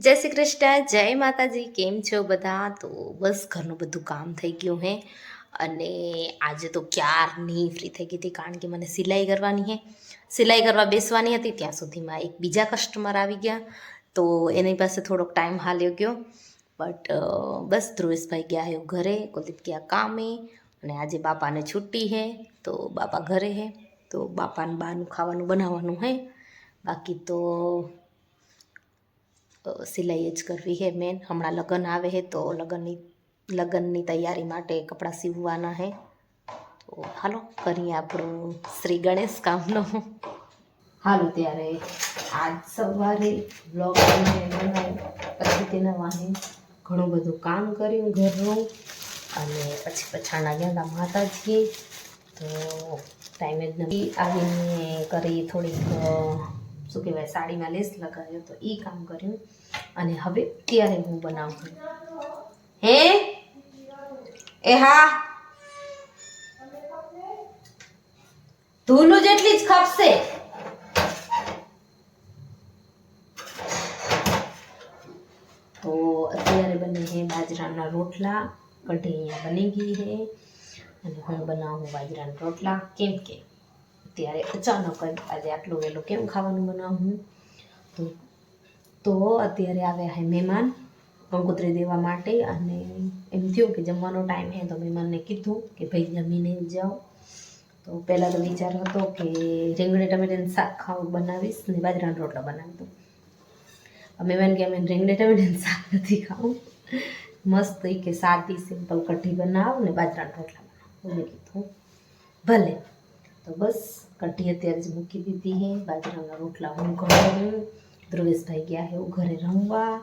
જય શ્રી કૃષ્ણ, જય માતાજી, કેમ છો બધા? તો બસ ઘરનું બધું કામ થઈ ગયું હે. અને આજે તો ક્યારની ફ્રી થઈ ગઈ હતી, કારણ કે મને સિલાઈ કરવાની હે. સિલાઈ કરવા બેસવાની હતી, ત્યાં સુધીમાં એક બીજા કસ્ટમર આવી ગયા. તો એની પાસે થોડોક ટાઈમ હાલ્યો ગયો. બટ બસ ધ્રુવેશભાઈ ગયા હે ઘરે, કુલદીપ ગયા કામે, અને આજે બાપાને છુટ્ટી હે, તો બાપા ઘરે હે. તો બાપાને બહારનું ખાવાનું બનાવવાનું હે. બાકી તો સિલાઈ જ કરવી હે મેન હમણાં લગ્ન આવે હે તો લગ્નની લગ્નની તૈયારી માટે કપડાં સીવવાના હે. તો હાલો, કરીએ આપણું શ્રી ગણેશ કામનો. હાલો, ત્યારે આજ સવારે બ્લોગ બનાવ્યો. પછી તેના વાહે ઘણું બધું કામ કર્યું ઘરનું. અને પછી પછાણા ગયા હતા માતાજીએ. તો ટાઈમે જ નથી. આવીને કરી થોડીક શું કહેવાય, સાડીમાં લેસ લગાવ્યો તો એ કામ કર્યું. અને હવે ત્યારે હું બનાવું. હે? એ હા. ધૂલું જેટલી જ ખપશે. તો અત્યારે બને છે બાજરાના રોટલા. કઢી અહીંયા બની ગઈ છે. અને હું બનાવું બાજરાના રોટલા. કેમ કે ત્યારે અચાનક જ આજે આટલું વહેલું કેમ ખાવાનું બનાવું? તો તો અત્યારે આવ્યા હે મહેમાન કંકોત્રી દેવા માટે અને એમ થયું કે જમવાનો ટાઈમ હે તો મહેમાનને કીધું કે ભાઈ, જમીને જાઓ. તો પહેલાં તો વિચાર હતો કે રીંગણી ટમેટાનું શાક ખાવું બનાવીશ ને બાજરાના રોટલા બનાવી દઉં. મહેમાન કે અમે રીંગણી ટમેટાનું શાક નથી ખાવું. મસ્ત કે સાદી, સિમ્પલ કઢી બનાવ ને બાજરાના રોટલા બનાવ. મેં કીધું, ભલે. તો બસ કઢી અત્યારે જ મૂકી દીધી હે બાજરાના રોટલા હું ઘરે ધ્રુવેશભાઈ ગયા હે હું ઘરે રમવા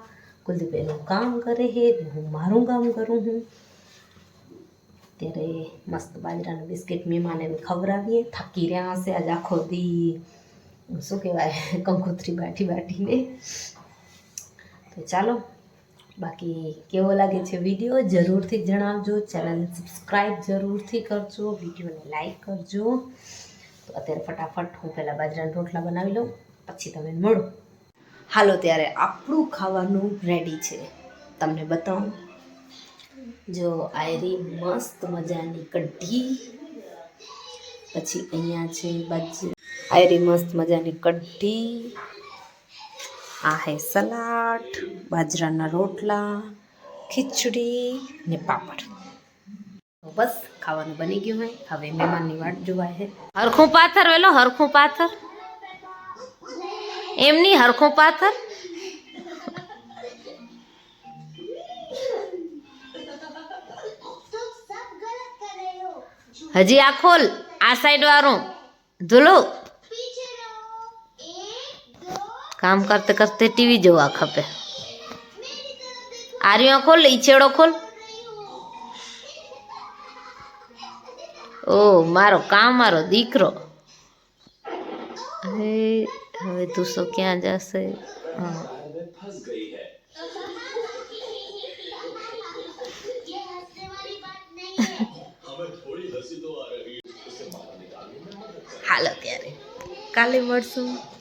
કુલદીપ એનું કામ કરે હે ને હું મારું કામ કરું હું ત્યારે મસ્ત બાજરાનું બિસ્કિટ મહેમાન એને ખવડાવીએ થાકી રહ્યા હશે આજ આખો દી શું કહેવાય કંકોત્રી બાટી બાટીને તો ચાલો બાકી કેવો લાગે છે વીડિયો જરૂરથી જણાવજો. ચેનલને સબસ્ક્રાઈબ જરૂરથી કરજો. વિડીયોને લાઈક કરજો. તો અત્યારે ફટાફટ હું પહેલાં બાજરાના રોટલા બનાવી લઉં, પછી તમે મળો. હાલો, ત્યારે આપણું ખાવાનું રેડી છે. તમને બતાવું. જો આયરી મસ્ત મજાની કઢી. પછી અહીંયા છે બાજરી. આયરી મસ્ત મજાની કઢી. આ હે સલાડ, બાજરાના રોટલા, ખીચડી ને પાપડ. બસ, ખાવાનું બની ગયું હોય હવે મહેમાનની વાટ જોવાય છે હરખું પાથર વેલો, હરખું પાથર. એમની હરખું પાથર. હજી આ ખોલ, આ સાઈડ વાળું. ધુલું. કામ કરતે કરતે ટીવી જોવા ખપે. આર્યો ખોલ ઈચેડો ખોલ. ઓ, મારો કામ, મારો દીકરો. હવે હવે તું ક્યાં જશે? હાલો ત્યારે. કાલે મળશું.